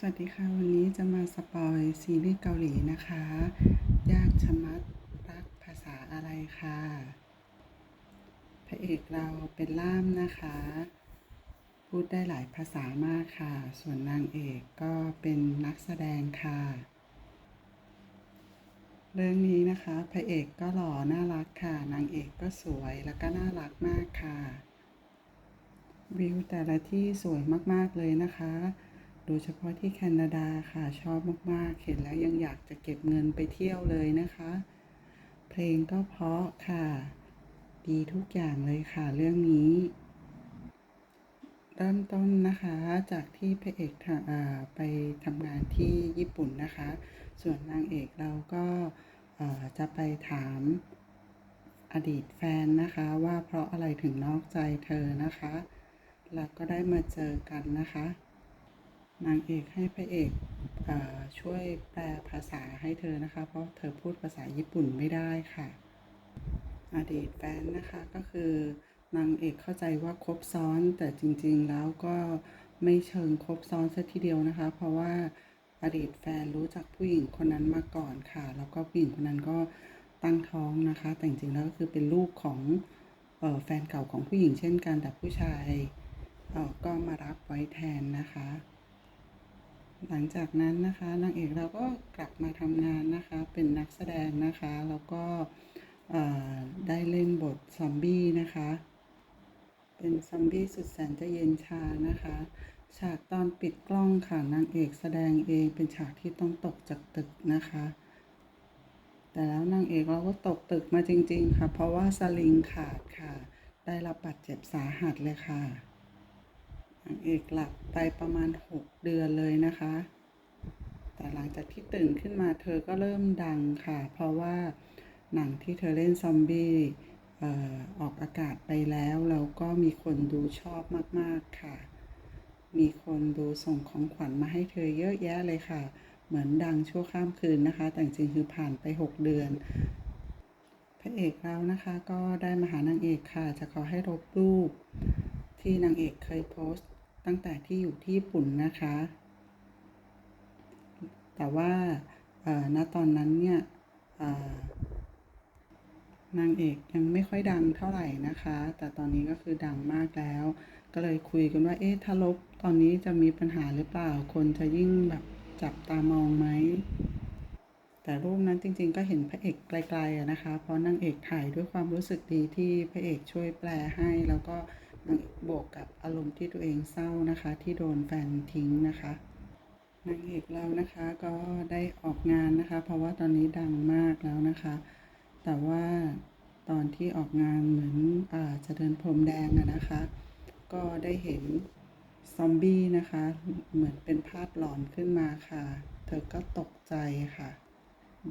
สวัสดีค่ะ วันนี้จะมาสปอยซีรีส์เกาหลีนะคะ ยากชะมัดรักภาษาอะไรค่ะพระเอกเราเป็นล่ามนะคะ พูดได้หลายภาษามากค่ะ ส่วนนางเอกก็เป็นนักแสดงค่ะ เรื่องนี้นะคะพระเอกก็หล่อน่ารักค่ะ นางเอกก็สวยแล้วก็น่ารักมากค่ะ วิวแต่ละที่สวยมากๆเลยนะคะ โดยเฉพาะที่แคนาดาค่ะชอบมากๆ เห็นแล้วยังอยากจะเก็บเงินไปเที่ยวเลยนะคะ เพลงก็เพราะค่ะ ดีทุกอย่างเลยค่ะเรื่องนี้ เริ่มต้นนะคะจากที่พระเอกอไปทำงานที่ญี่ปุ่นนะคะ ส่วนนางเอกเราก็จะไปถามอดีตแฟนนะคะว่าเพราะอะไรถึงนอกใจเธอนะคะ แล้วก็ได้มาเจอกันนะคะ นางเอกให้พระเอกอช่วยแปลภาษาให้เธอนะคะ เพราะเธอพูดภาษาญี่ปุ่นไม่ได้ค่ะ อดีตแฟนนะคะก็คือนางเอกเข้าใจว่าครบซ้อนแต่จริง ๆ แล้วก็ไม่เชิงครบซ้อนซะทีเดียวนะคะ เพราะว่าอดีตแฟนรู้จักผู้หญิงคนนั้นมาก่อนค่ะ แล้วก็ผู้หญิงคนนั้นก็ตั้งท้องนะคะ แต่จริงๆแล้วก็คือเป็นลูกของออแฟนเก่าของผู้หญิงเช่นกันแต่ผู้ชายก็มารับไว้แทนนะคะ หลังจากนั้นนะคะนางเอกเราก็กลับมาทำงานนะคะเป็นนักแสดงนะคะแล้วก็ได้เล่นบทซอมบี้นะคะ เป็นซอมบี้สุดแสนจะเย็นชานะคะ ฉากตอนปิดกล้องค่ะนางเอกแสดงเองเป็นฉากที่ต้องตกจากตึกนะคะ แต่แล้วนางเอกเราก็ตกตึกมาจริง ๆ ค่ะ เพราะว่าสลิงขาดค่ะ ได้รับบาดเจ็บสาหัสเลยค่ะ นางเอกหลับไปประมาณ 6 เดือนเลยนะคะ แต่หลังจากที่ตื่นขึ้นมาเธอก็เริ่มดังค่ะ เพราะว่าหนังที่เธอเล่นซอมบี้ออออกอากาศไปแล้วแล้วก็มีคนดูชอบมาก ๆ ค่ะ มีคนดูส่งของขวัญมาให้เธอเยอะแยะเลยค่ะ เหมือนดังชั่วข้ามคืนนะคะ แต่จริงๆคือผ่านไป 6 เดือนพระเอกเรานะคะก็ได้มาหานางเอกค่ะ จะขอให้ลบรูปที่นางเอกเคยโพสต์ ตั้งแต่ที่อยู่ที่ญี่ปุ่นนะคะ แต่ว่าณตอนนั้นเนี่ยนางเอกยังไม่ค่อยดังเท่าไหร่นะคะ แต่ตอนนี้ก็คือดังมากแล้ว ก็เลยคุยกันว่า เอ๊ะ ถ้าลบตอนนี้จะมีปัญหาหรือเปล่า คนจะยิ่งแบบจับตามองไหม แต่รูปนั้นจริงๆ ก็เห็นพระเอกไกลๆนะคะ เพราะนางเอกถ่ายด้วยความรู้สึกดีที่พระเอกช่วยแปลให้ แล้วก็ บวกกับอารมณ์ที่ตัวเองเศร้านะคะ ที่โดนแฟนทิ้งนะคะนางเอกเรานะคะก็ได้ออกงานนะคะ เพราะว่าตอนนี้ดังมากแล้วนะคะ แต่ว่าตอนที่ออกงานเหมือนอาจะเดินพรมแดงอะนะคะ ก็ได้เห็นซอมบี้นะคะ เหมือนเป็นภาพหลอนขึ้นมาค่ะ เธอก็ตกใจค่ะ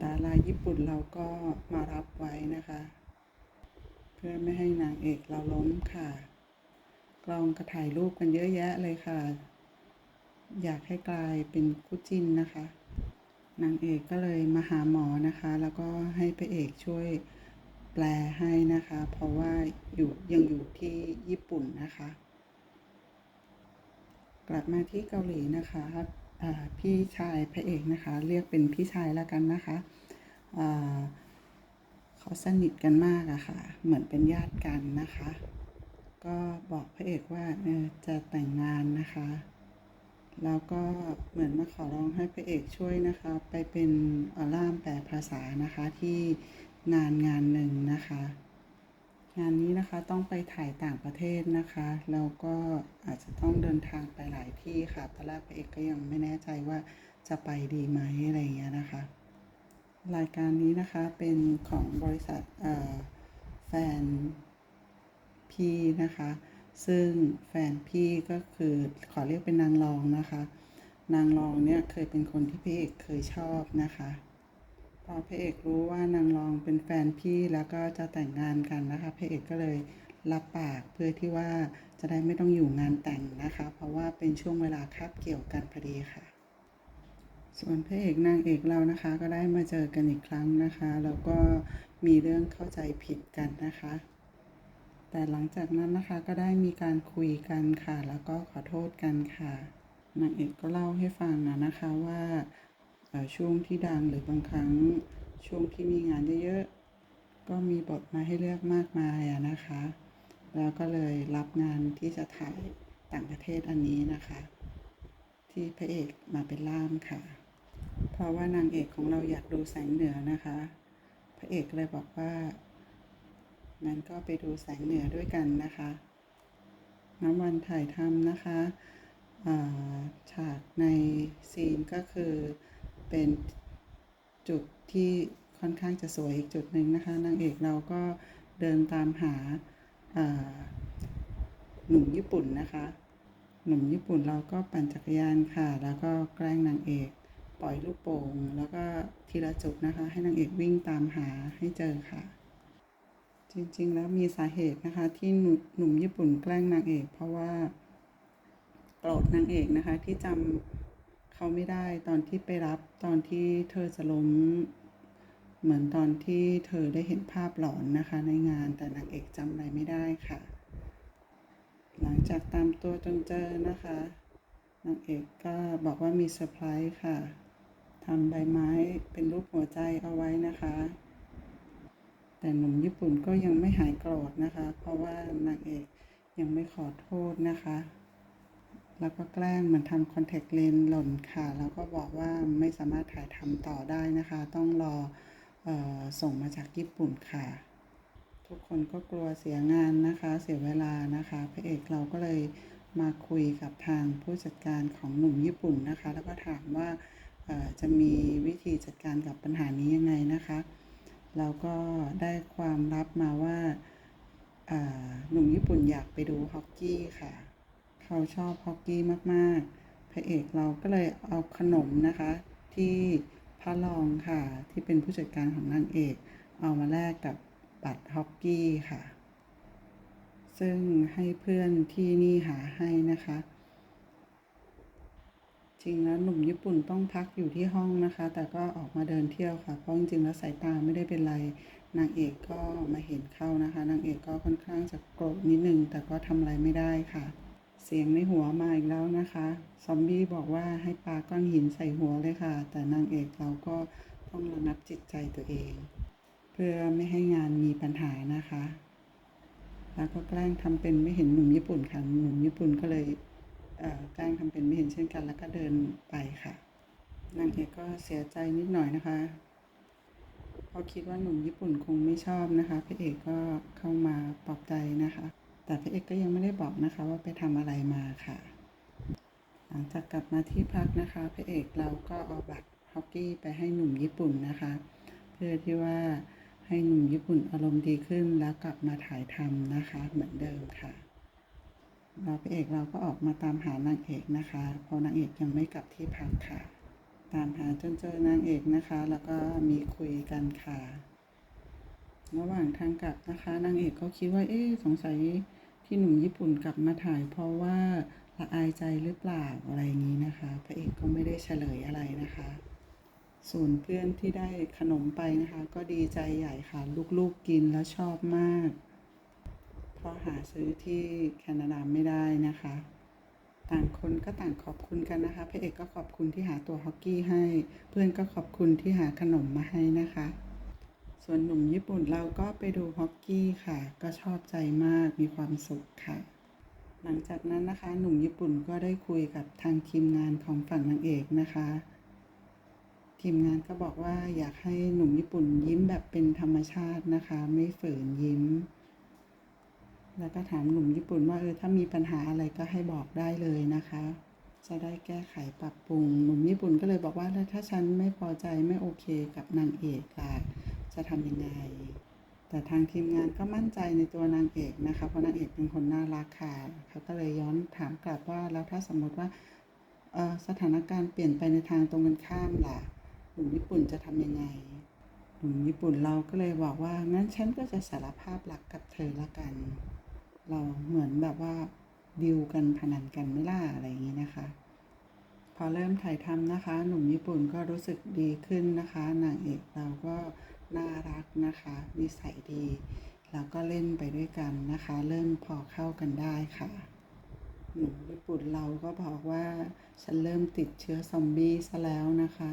ดาราญี่ปุ่นเราก็มารับไว้นะคะ เพื่อไม่ให้นางเอกเราล้มค่ะ ลองกระถ่ายรูปกันเยอะแยะเลยค่ะ อยากให้กลายเป็นคู่จิ้นนะคะ นางเอกก็เลยมาหาหมอนะคะ แล้วก็ให้พระเอกช่วยแปลให้นะคะ เพราะว่าอยู่ยังอยู่ที่ญี่ปุ่นนะคะ กลับมาที่เกาหลีนะคะพี่ชายพระเอกนะคะ เรียกเป็นพี่ชายแล้วกันนะคะเขาสนิทกันมากอะค่ะ เหมือนเป็นญาติกันนะคะ ก็บอกพระเอกว่าเออจะแต่งงานนะคะ แล้วก็เหมือนมาขอร้องให้พระเอกช่วยนะคะ ไปเป็นอล่ามแปลภาษานะคะที่งานงานหนึ่งนะคะ งานนี้นะคะต้องไปถ่ายต่างประเทศนะคะแล้วก็อาจจะต้องเดินทางไปหลายที่ค่ะตอนแรกพระเอกก็ยังไม่แน่ใจว่าจะไปดีไหมอะไรอย่างเงี้ยนะคะ รายการนี้นะคะเป็นของบริษัทแฟน พี่นะคะ ซึ่งแฟนพี่ก็คือขอเรียกเป็นนางรองนะคะ นางรองเนี่ยเคยเป็นคนที่พระเอกเคยชอบนะคะพอพระเอกรู้ว่านางรองเป็นแฟนพี่แล้วก็จะแต่งงานกันนะคะพระเอกก็เลยรับปากเพื่อที่ว่าจะได้ไม่ต้องอยู่งานแต่งนะคะ เพราะว่าเป็นช่วงเวลาคาบเกี่ยวกันพอดีค่ะ ส่วนพระเอกนางเอกเรานะคะ ก็ได้มาเจอกันอีกครั้งนะคะ แล้วก็มีเรื่องเข้าใจผิดกันนะคะ แต่หลังจากนั้นนะคะก็ได้มีการคุยกันค่ะ แล้วก็ขอโทษกันค่ะนางเอกก็เล่าให้ฟังนะนะคะว่าช่วงที่ดังหรือบางครั้งช่วงที่มีงานเยอะๆก็มีบทมาให้เลือกมากมายอะนะคะ แล้วก็เลยรับงานที่จะถ่ายต่างประเทศอันนี้นะคะ ที่พระเอกมาเป็นล่ามค่ะ เพราะว่านางเอกของเราอยากดูแสงเหนือนะคะ พระเอกเลยบอกว่า งั้นก็ไปดูแสงเหนือด้วยกันนะคะน้ำวันถ่ายทำนะคะอ่าฉากในซีนก็คือเป็นจุดที่ค่อนข้างจะสวยอีกจุดหนึ่งนะคะนางเอกเราก็เดินตามหาาหนุ่มญี่ปุ่นนะคะ หนุ่มญี่ปุ่นเราก็ปั่นจักรยานค่ะ แล้วก็แกล้งนางเอกปล่อยลูกโป่งแล้วก็ทีละจุดนะคะ ให้นางเอกวิ่งตามหาให้เจอค่ะ จริง ๆ แล้วมีสาเหตุนะคะ ที่หนุ่มญี่ปุ่นแกล้งนางเอก เพราะว่าโกรธนางเอกนะคะ ที่จำเขาไม่ได้ตอนที่ไปรับตอนที่เธอจะล้มเหมือนตอนที่เธอได้เห็นภาพหลอนนะคะ ในงานแต่นางเอกจำอะไรไม่ได้ค่ะ หลังจากตามตัวจนเจอนะคะนางเอกก็บอกว่ามีเซอร์ไพรส์ค่ะทำใบไม้เป็นรูปหัวใจเอาไว้นะคะ แต่หนุ่มญี่ปุ่นก็ยังไม่หายโกรธนะคะ เพราะว่านางเอกยังไม่ขอโทษนะคะ แล้วก็แกล้งเหมันทำคอนแทคเลนส์หล่นค่ะ แล้วก็บอกว่าไม่สามารถถ่ายทำต่อได้นะคะ ต้องรอออส่งมาจากญี่ปุ่นค่ะ ทุกคนก็กลัวเสียงานนะคะ เสียเวลานะคะพระเอกเราก็เลยมาคุยกับทางผู้จัดการของหนุ่มญี่ปุ่นนะคะ แล้วก็ถามว่าจะมีวิธีจัดการกับปัญหานี้ยังไงนะคะ เราก็ได้ความรับมาว่าอ่าหนุ่มญี่ปุ่นอยากไปดูฮอกกี้ค่ะ เขาชอบฮอกกี้มากๆ พระเอกเราก็เลยเอาขนมนะคะ ที่พระรองค่ะ ที่เป็นผู้จัดการของนางเอก เอามาแลกกับบัตรฮอกกี้ค่ะ ซึ่งให้เพื่อนที่นี่หาให้นะคะ จริงแล้วหนุ่มญี่ปุ่นต้องพักอยู่ที่ห้องนะคะ แต่ก็ออกมาเดินเที่ยวค่ะ เพราะจริงๆแล้วสายตาไม่ได้เป็นไร นางเอกก็มาเห็นเข้านะคะ นางเอกก็ค่อนข้างจะโกรธนิดนึง แต่ก็ทำอะไรไม่ได้ค่ะ เสียงในหัวมาอีกแล้วนะคะ ซอมบี้บอกว่าให้ปาก้อนหินใส่หัวเลยค่ะ แต่นางเอกเราก็ต้องระงับจิตใจตัวเอง เพื่อไม่ให้งานมีปัญหานะคะ แล้วก็แกล้งทำเป็นไม่เห็นหนุ่มญี่ปุ่นค่ะ หนุ่มญี่ปุ่นก็เลย เอ่อแจ้งทำเป็นไม่เห็นเช่นกัน แล้วก็เดินไปค่ะนางเอกก็เสียใจนิดหน่อยนะคะเพราะคิดว่าหนุ่มญี่ปุ่นคงไม่ชอบนะคะพระเอกก็เข้ามาปลอบใจนะคะ แต่พระเอกก็ยังไม่ได้บอกนะคะว่าไปทำอะไรมาค่ะ หลังจากกลับมาที่พักนะคะพระเอกเราก็เอาบัตรฮอกกี้ไปให้หนุ่มญี่ปุ่นนะคะ เพื่อที่ว่าให้หนุ่มญี่ปุ่นอารมณ์ดีขึ้นแล้วกลับมาถ่ายทำนะคะเหมือนเดิมค่ะ เราพระเอกเราก็ออกมาตามหานางเอกนะคะเพราะนางเอกยังไม่กลับที่พักค่ะ ตามหาจนเจอนางเอกนะคะ แล้วก็มีคุยกันค่ะ ระหว่างทางกลับนะคะ นางเอกก็คิดว่าเอ๊สงสัยที่หนุ่มญี่ปุ่นกลับมาถ่าย เพราะว่าละอายใจหรือเปล่าอะไรอย่างนี้นะคะ พระเอกก็ไม่ได้เฉลยอะไรนะคะ ส่วนเพื่อนที่ได้ขนมไปนะคะ ก็ดีใจใหญ่ค่ะ ลูกๆกินแล้วชอบมาก เราหาซื้อที่แคนาดาไม่ได้นะคะ ต่างคนก็ต่างขอบคุณกันนะคะพระเอกก็ขอบคุณที่หาตัวฮอกกี้ให้ เพื่อนก็ขอบคุณที่หาขนมมาให้นะคะ ส่วนหนุ่มญี่ปุ่นเราก็ไปดูฮอกกี้ค่ะ ก็ชอบใจมากมีความสุขค่ะ หลังจากนั้นนะคะ หนุ่มญี่ปุ่นก็ได้คุยกับทางทีมงานของฝั่งนางเอกนะคะทีมงานก็บอกว่าอยากให้หนุ่มญี่ปุ่นยิ้มแบบเป็นธรรมชาตินะคะ ไม่ฝืนยิ้ม แล้วก็ถามหนุ่มญี่ปุ่นว่าเออถ้ามีปัญหาอะไรก็ให้บอกได้เลยนะคะ จะได้แก้ไขปรับปรุง หนุ่มญี่ปุ่นก็เลยบอกว่าแล้วถ้าฉันไม่พอใจไม่โอเคกับนางเอกล่ะจะทำยังไง แต่ทางทีมงานก็มั่นใจในตัวนางเอกนะคะเพราะนางเอกเป็นคนน่ารักค่ะเขาก็เลยย้อนถามกลับว่าแล้วถ้าสมมติว่าออสถานการณ์เปลี่ยนไปในทางตรงกันข้ามล่ะหนุ่มญี่ปุ่นจะทำยังไงหนุ่มญี่ปุ่นเราก็เลยบอกว่างั้นฉันก็จะสารภาพรักกับเธอละกัน เราเหมือนแบบว่าดิวกันพนันกันไม่ล่าอะไรอย่างนี้นะคะ พอเริ่มถ่ายทำนะคะ หนุ่มญี่ปุ่นก็รู้สึกดีขึ้นนะคะนางเอกเราก็น่ารักนะคะนิสัยดีแล้วก็เล่นไปด้วยกันนะคะ เริ่มพอเข้ากันได้ค่ะหนุ่มญี่ปุ่นเราก็บอกว่าฉันเริ่มติดเชื้อซอมบี้ซะแล้วนะคะ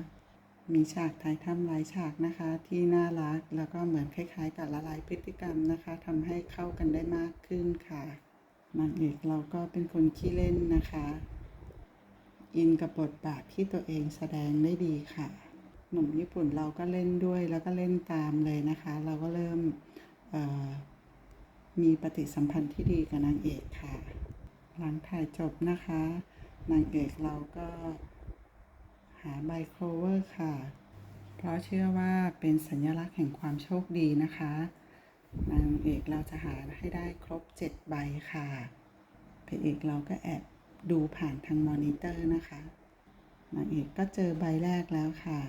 มีฉากถ่ายทำหลายฉากนะคะ ที่น่ารักแล้วก็เหมือนคล้ายๆ กับละลายพฤติกรรมนะคะทำให้เข้ากันได้มากขึ้นค่ะนางเอกเราก็เป็นคนขี้เล่นนะคะ อินกับบทบาทที่ตัวเองแสดงได้ดีค่ะ หนุ่มญี่ปุ่นเราก็เล่นด้วยแล้วก็เล่นตามเลยนะคะ เราก็เริ่มมีปฏิสัมพันธ์ที่ดีกับนางเอกค่ะ หลังถ่ายจบนะคะ นางเอกเราก็ หาใบโคลเวอร์ค่ะ เพราะเชื่อว่าเป็นสัญลักษณ์แห่งความโชคดีนะคะนางเอกเราจะหาให้ได้ครบ 7 ใบค่ะพระเอกเราก็แอบดูผ่านทางมอนิเตอร์นะคะนางเอกก็เจอใบแรกแล้วค่ะ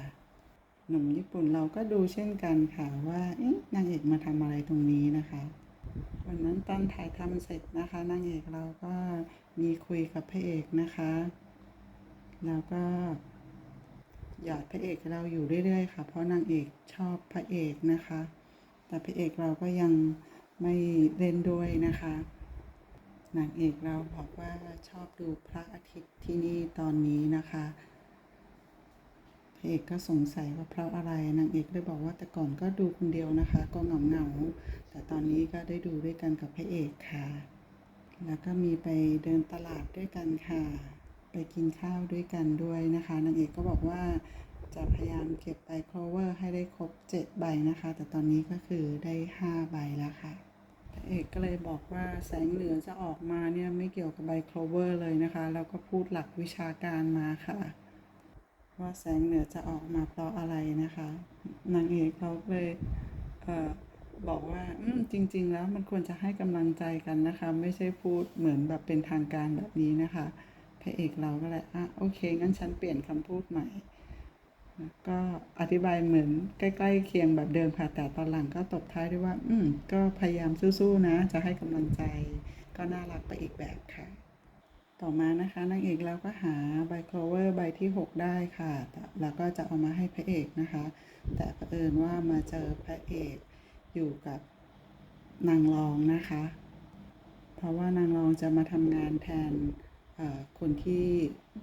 หนุ่มญี่ปุ่นเราก็ดูเช่นกันค่ะว่าเอ๊ะนางเอกมาทำอะไรตรงนี้นะคะ วันนั้นตอนถ่ายทำเสร็จนะคะนางเอกเราก็มีคุยกับพระเอกนะคะ แล้วก็ หยอดพระเอกเราอยู่เรื่อยๆค่ะ เพราะนางเอกชอบพระเอกนะคะ แต่พระเอกเราก็ยังไม่เล่นด้วยนะคะนางเอกเราบอกว่าชอบดูพระอาทิตย์ที่นี่ตอนนี้นะคะพระเอกก็สงสัยว่าเพราะอะไรนางเอกเลยบอกว่าแต่ก่อนก็ดูคนเดียวนะคะ ก็เหงาเหงาๆแต่ตอนนี้ก็ได้ดูด้วยกันกับพระเอกค่ะ แล้วก็มีไปเดินตลาดด้วยกันค่ะ ไปกินข้าวด้วยกันด้วยนะคะนางเอกก็บอกว่าจะพยายามเก็บใบโคลเวอร์ให้ได้ครบ 7 ใบนะคะ แต่ตอนนี้ก็คือได้ 5 ใบแล้วค่ะเอกก็เลยบอกว่าแสงเหนือจะออกมาเนี่ยไม่เกี่ยวกับใบโคลเวอร์เลยนะคะ แล้วก็พูดหลักวิชาการมาค่ะ ว่าแสงเหนือจะออกมาเพราะอะไรนะคะนางเอกเขาเลยเอ่อบอกว่าอืมจริง ๆ แล้วมันควรจะให้กำลังใจกันนะคะ ไม่ใช่พูดเหมือนแบบเป็นทางการแบบนี้นะคะ พระเอกเราก็เลยอะโอเค งั้นฉันเปลี่ยนคำพูดใหม่ ก็อธิบายเหมือนใกล้ๆเคียงแบบเดิมค่ะ แต่ตอนหลังก็ตบท้ายด้วยว่า อืม ก็พยายามสู้ๆนะ จะให้กำลังใจ ก็น่ารักไปอีกแบบค่ะ ต่อมานะคะนางเอกเราก็หาใบโคลเวอร์ใบที่ 6 ได้ค่ะแแล้วก็จะเอามาให้พระเอกนะคะ แต่เผอิญว่ามาเจอพระเอกอยู่กับนางรองนะคะ เพราะว่านางรองจะมาทำงานแทน คนที่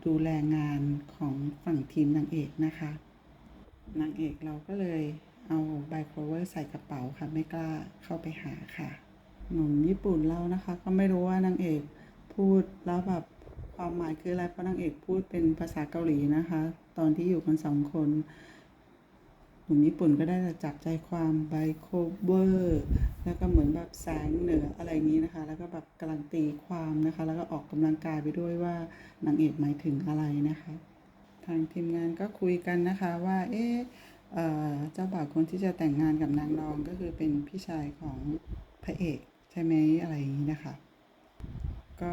ดูแลงานของฝั่งทีมนางเอกนะคะ นางเอกเราก็เลยเอาไบโครเวอร์ใส่กระเป๋าค่ะ ไม่กล้าเข้าไปหาค่ะหนุ่มญี่ปุ่นเรานะคะ ก็ไม่รู้ว่านางเอกพูดแล้วแบบความหมายคืออะไรเพราะนางเอกพูดเป็นภาษาเกาหลีนะคะ ตอนที่อยู่กันสองคน หนุ่มญี่ปุ่นก็ได้จับใจความไบโคเวอร์แล้วก็เหมือนแบบแสงเหนืออะไรอย่างนี้นะคะ แล้วก็แบบกำลังตีความนะคะ แล้วก็ออกกำลังกายไปด้วยว่านางเอกหมายถึงอะไรนะคะ ทางทีมงานก็คุยกันนะคะว่าเอ๊ะเอเจ้าบ่าวคนที่จะแต่งงานกับนางรองก็คือเป็นพี่ชายของพระเอกใช่ไหมอะไรอย่างนี้นะคะ ก็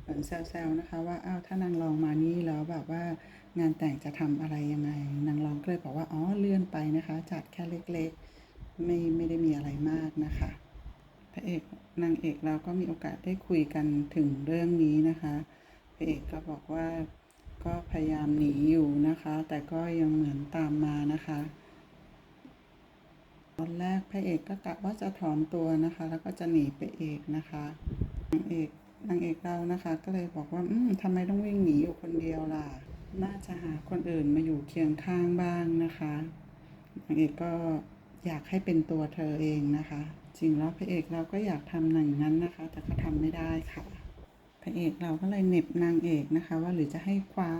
เหมือนแซวๆนะคะว่าอ้าวถ้านางรองมานี่แล้วแบบว่า งานแต่งจะทำอะไรยังไงนางรองก็เลยบอกว่าอ๋อเลื่อนไปนะคะ จัดแค่เล็กๆ ไม่ไม่ได้มีอะไรมากนะคะพระเอกนางเอกเราก็มีโอกาสได้คุยกันถึงเรื่องนี้นะคะพระเอกก็บอกว่าก็พยายามหนีอยู่นะคะ แต่ก็ยังเหมือนตามมานะคะ ตอนแรกพระเอกก็กะว่าจะถอนตัวนะคะ แล้วก็จะหนีไปเอกนะคะนางเอกนางเอกเรานะคะ ก็เลยบอกว่า อืมทำไมต้องวิ่งหนีอยู่คนเดียวล่ะ น่าจะหาคนอื่นมาอยู่เคียงข้างบ้างนะคะนางเอกก็อยากให้เป็นตัวเธอเองนะคะ จริงแล้วพระเอกเราก็อยากทำอย่างนั้นนะคะ แต่ก็ทำไม่ได้ค่ะ พระเอกเราก็เลยเหน็บนางเอกนะคะ ว่าหรือจะให้คว้า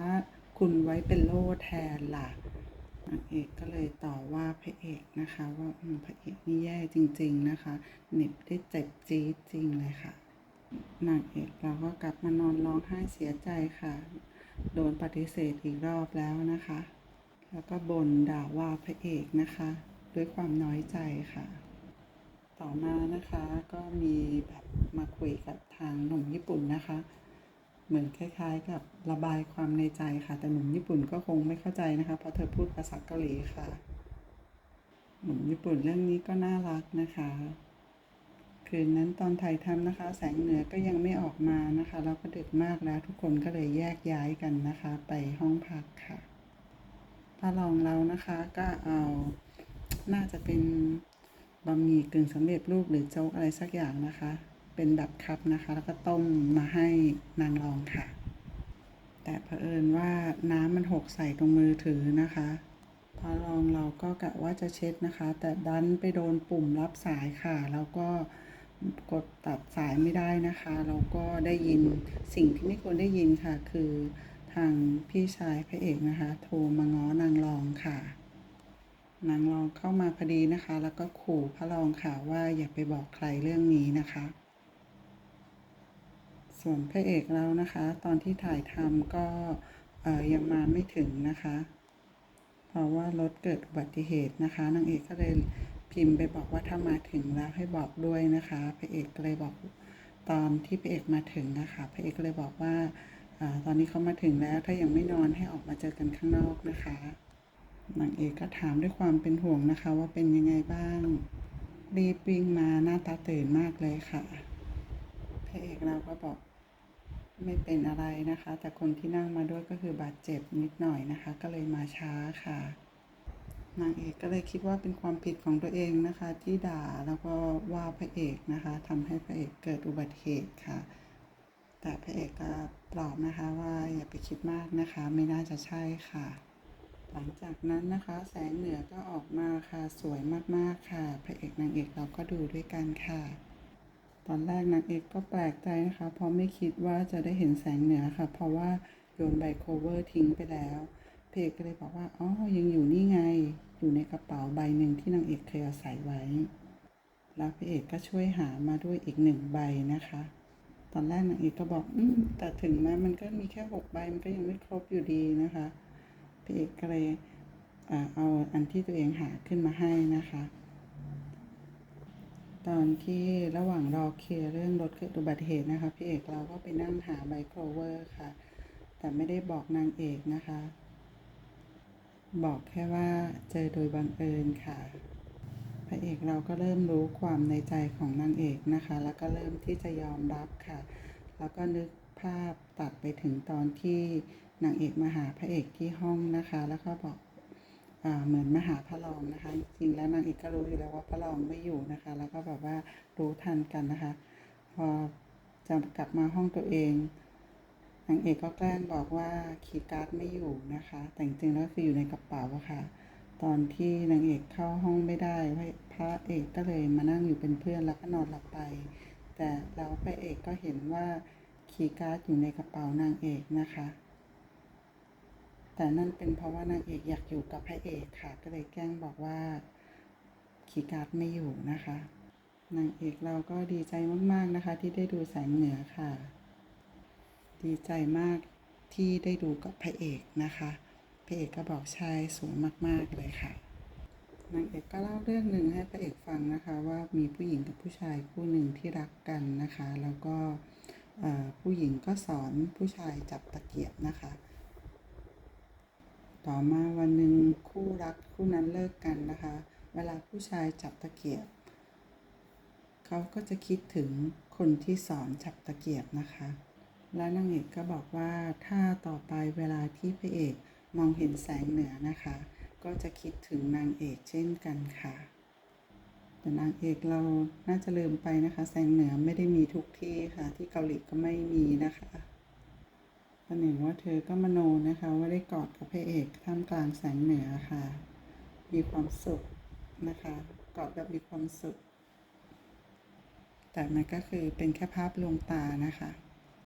คุณไว้เป็นโล่แทนล่ะนางเอกก็เลยต่อว่าพระเอกนะคะ ว่าพระเอกนี่แย่จริง ๆนะคะเน็บได้เจ็บจี๊ดจริงเลยค่ะนางเอกเราก็กลับมานอนร้องไห้เสียใจค่ะ โดนปฏิเสธอีกรอบแล้วนะคะ แล้วก็บ่นด่าว่าพระเอกนะคะ ด้วยความน้อยใจค่ะ ต่อมานะคะก็มีแบบมาคุยกับทางหนุ่มญี่ปุ่นนะคะ เหมือนคล้าย ๆ กับระบายความในใจค่ะ แต่หนุ่มญี่ปุ่นก็คงไม่เข้าใจนะคะ เพราะเธอพูดภาษาเกาหลีค่ะ หนุ่มญี่ปุ่นเรื่องนี้ก็น่ารักนะคะ คืนนั้นตอนถ่ายทำนะคะ แสงเหนือก็ยังไม่ออกมานะคะ แล้วก็ดึกมากแล้วทุกคนก็เลยแยกย้ายกันนะคะ ไปห้องพักค่ะป้าลองเรานะคะก็เอาน่าจะเป็นบะหมี่กึ่งสำเร็จรูปหรือโจ๊กอะไรสักอย่างนะคะ เป็นแบบคัพนะคะ แล้วก็ต้มมาให้นางรองค่ะ แต่เผอิญว่าน้ำมันหกใส่ตรงมือถือนะคะพอลองเราก็กะว่าจะเช็ดนะคะ แต่ดันไปโดนปุ่มรับสายค่ะ แล้วก็ กดตัดสายไม่ได้นะคะแล้วก็ได้ยินสิ่งที่ไม่ควรได้ยินค่ะ คือทางพี่ชายพระเอกนะคะ โทรมาง้อนางรองค่ะนางรองเข้ามาพอดีนะคะ แล้วก็ขู่พระรองค่ะว่าอย่าไปบอกใครเรื่องนี้นะคะ ส่วนพระเอกเรานะคะ ตอนที่ถ่ายทำก็ยังมาไม่ถึงนะคะ เพราะว่ารถเกิดอุบัติเหตุนะคะนางเอกก็เลย พิมพ์ไปบอกว่าถ้ามาถึงแล้วให้บอกด้วยนะคะพระเอกเลยบอกตอนที่พระเอกมาถึงนะคะพระเอกเลยบอกว่าอตอนนี้เขามาถึงแล้วถ้ายังไม่นอนให้ออกมาเจอกันข้างนอกนะคะนางเอกก็ถามด้วยความเป็นห่วงนะคะ ว่าเป็นยังไงบ้าง รีบวิ่งมาหน้าตาตื่นมากเลยค่ะพระเอกเราก็บอกไม่เป็นอะไรนะคะ แต่คนที่นั่งมาด้วยก็คือบาดเจ็บนิดหน่อยนะคะ ก็เลยมาช้าค่ะ นางเอกก็เลยคิดว่าเป็นความผิดของตัวเองนะคะ ที่ด่าแล้วก็ว่าพระเอกนะคะทำให้พระเอกเกิดอุบัติเหตุค่ะ แต่พระเอกก็ปลอบนะคะว่าอย่าไปคิดมากนะคะ ไม่น่าจะใช่ค่ะ หลังจากนั้นนะคะ แสงเหนือก็ออกมาค่ะสวยมากๆค่ะ พระเอกนางเอกเราก็ดูด้วยกันค่ะ ตอนแรกนางเอกก็แปลกใจนะคะ เพราะไม่คิดว่าจะได้เห็นแสงเหนือค่ะ เพราะว่าโยนใบโคเวอร์ทิ้งไปแล้ว เอกก็เลยบอกว่าอ๋อยังอยู่นี่ไง อยู่ในกระเป๋าใบหนึ่งที่นางเอกเคยเอาใส่ไว้ แล้วพระเอกก็ช่วยหามาด้วยอีกหนึ่งใบนะคะ ตอนแรกนางเอกก็บอกอืมแต่ถึงแม้มันก็มีแค่หกใบมันก็ยังไม่ครบอยู่ดีนะคะพระเอกก็เลยเอาอันที่ตัวเองหาขึ้นมาให้นะคะ ตอนที่ระหว่างรอเคลียร์เรื่องรถเกิดอุบัติเหตุนะคะพี่เอกเราก็ไปนั่งหาใบโคลเวอร์ค่ะ แต่ไม่ได้บอกนางเอกนะคะ บอกแค่ว่าเจอโดยบังเอิญค่ะพระเอกเราก็เริ่มรู้ความในใจของนางเอกนะคะ แล้วก็เริ่มที่จะยอมรับค่ะ แล้วก็นึกภาพตัดไปถึงตอนที่นางเอกมาหาพระเอกที่ห้องนะคะ แล้วก็บอกอเหมือนมาหาพระรองนะคะ จริงแล้วนางเอกก็รู้อยู่แล้วว่าพระรองไม่อยู่นะคะ แล้วก็แบบว่ารู้ทันกันนะคะ พอจะกลับมาห้องตัวเอง นางเอกก็แกล้งบอกว่าคีย์การ์ดไม่อยู่นะคะ แต่จริงๆแล้วคืออยู่ในกระเป๋าอะค่ะ ตอนที่นางเอกเข้าห้องไม่ได้พระเอกก็เลยมานั่งอยู่เป็นเพื่อนแล้วก็นอนหลับไป แต่แล้วพระเอกก็เห็นว่าคีย์การ์ดอยู่ในกระเป๋านางเอกนะคะ แต่นั่นเป็นเพราะว่านางเอกอยากอยู่กับพระเอกค่ะ ก็เลยแกล้งบอกว่าคีย์การ์ดไม่อยู่นะคะนางเอกเราก็ดีใจมากๆนะคะ ที่ได้ดูแสงเหนือค่ะ ดีใจมากที่ได้ดูกับพระเอกนะคะพระเอกก็บอกใช่สวยมาก ๆ เลยค่ะนางเอกก็เล่าเรื่องหนึ่งให้พระเอกฟังนะคะ ว่ามีผู้หญิงกับผู้ชายคู่หนึ่งที่รักกันนะคะ แล้วก็ผู้หญิงก็สอนผู้ชายจับตะเกียบนะคะ ต่อมาวันหนึ่งคู่รักคู่นั้นเลิกกันนะคะ เวลาผู้ชายจับตะเกียบเขาก็จะคิดถึงคนที่สอนจับตะเกียบนะคะ และนางเอกก็บอกว่าถ้าต่อไปเวลาที่พระเอกมองเห็นแสงเหนือนะคะ ก็จะคิดถึงนางเอกเช่นกันค่ะ แต่นางเอกเราน่าจะลืมไปนะคะ แสงเหนือไม่ได้มีทุกที่ค่ะ ที่เกาหลีก็ไม่มีนะคะตอนเห็นว่าเธอก็มโนนะคะว่าได้กอดกับพระเอกท่ามกลางแสงเหนือค่ะ มีความสุขนะคะกอดแบบมีความสุข แต่มันก็คือเป็นแค่ภาพลวงตานะคะ